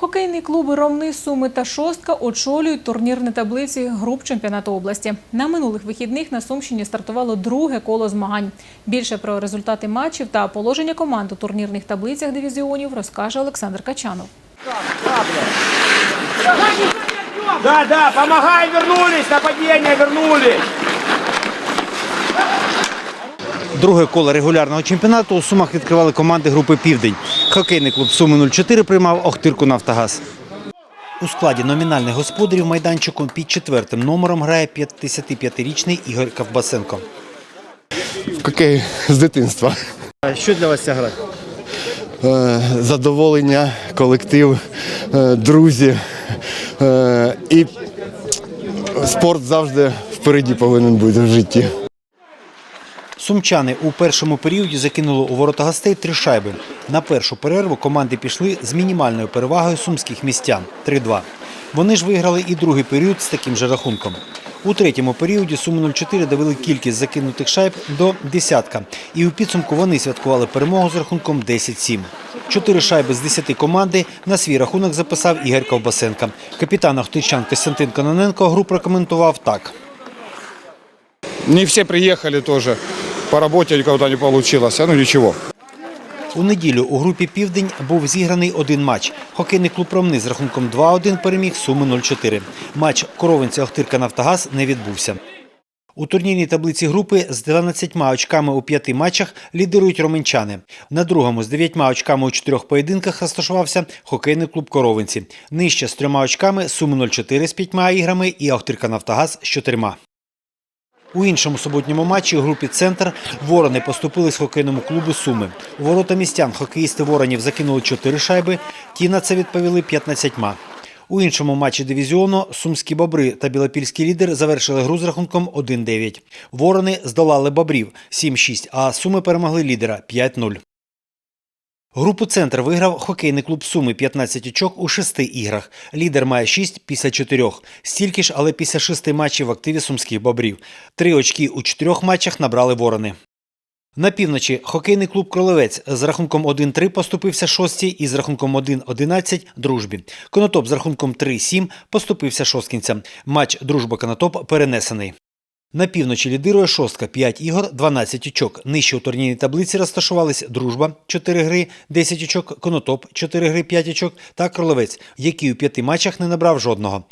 Хокейні клуби Ромни, Суми та Шостка очолюють турнірні таблиці груп чемпіонату області. На минулих вихідних на Сумщині стартувало друге коло змагань. Більше про результати матчів та положення команд у турнірних таблицях дивізіонів розкаже Олександр Качанов. Да, да, помогай, вернулись, нападение вернулись. Друге коло регулярного чемпіонату у Сумах відкривали команди групи Південь. Хокейний клуб Суми 04 приймав Охтирку Нафтогаз. У складі номінальних господарів майданчику під четвертим номером грає 55-річний Ігор Ковбасенко. В хокей з дитинства. Що для вас ця гра? Е, Задоволення, колектив, е, друзі. Е, І спорт завжди впереді повинен бути в житті. Сумчани у першому періоді закинули у ворота гостей три шайби. На першу перерву команди пішли з мінімальною перевагою сумських містян 3-2. Вони ж виграли і другий період з таким же рахунком. У третьому періоді Суми 04 довели кількість закинутих шайб до десятка. І у підсумку вони святкували перемогу з рахунком 10-7. Чотири шайби з 10 команди на свій рахунок записав Ігор Ковбасенко. Капітан Охтичан Костянтин Кононенко гру прокоментував так. Не все приехали тоже. По работе кого-то не. А ну ничего. У неділю у групі Південь був зіграний один матч. Хокейний клуб Ромни з рахунком 2-1 переміг Суми 0-4. Матч Коровинця Охтирка Нафтогаз не відбувся. У турнірній таблиці групи з 12 очками у п'яти матчах лідирують романчани. На другому з 9 очками у чотирьох поєдинках розташувався хокейний клуб Коровинці. Нижче з трьома очками Суми 04 з п'ятьма іграми і Охтирка Нафтогаз з чотирма. У іншому суботньому матчі у групі Центр ворони поступились хокейному клубу Суми. У ворота містян хокеїсти воронів закинули 4 шайби, ті на це відповіли 15. У іншому матчі дивізіону сумські бобри та білопільський лідер завершили гру з рахунком 1-9. Ворони здолали бобрів 7-6, а суми перемогли лідера 5-0. Групу «Центр» виграв хокейний клуб «Суми» 15 очок у шести іграх. Лідер має 6 після чотирьох. Стільки ж, але після шести матчів в активі сумських бобрів. Три очки у чотирьох матчах набрали ворони. На півночі хокейний клуб Кролевець з рахунком 1-3 поступився шостій і з рахунком 1-11 дружбі. Конотоп з рахунком 3-7 поступився шосткінцям. Матч Дружба-Конотоп перенесений. На півночі лідирує шостка 5 ігор, 12 очок. Нижче у турнірній таблиці розташувались Дружба 4 гри, 10 очок, Конотоп 4 гри, 5 очок та Кролевець, який у п'яти матчах не набрав жодного.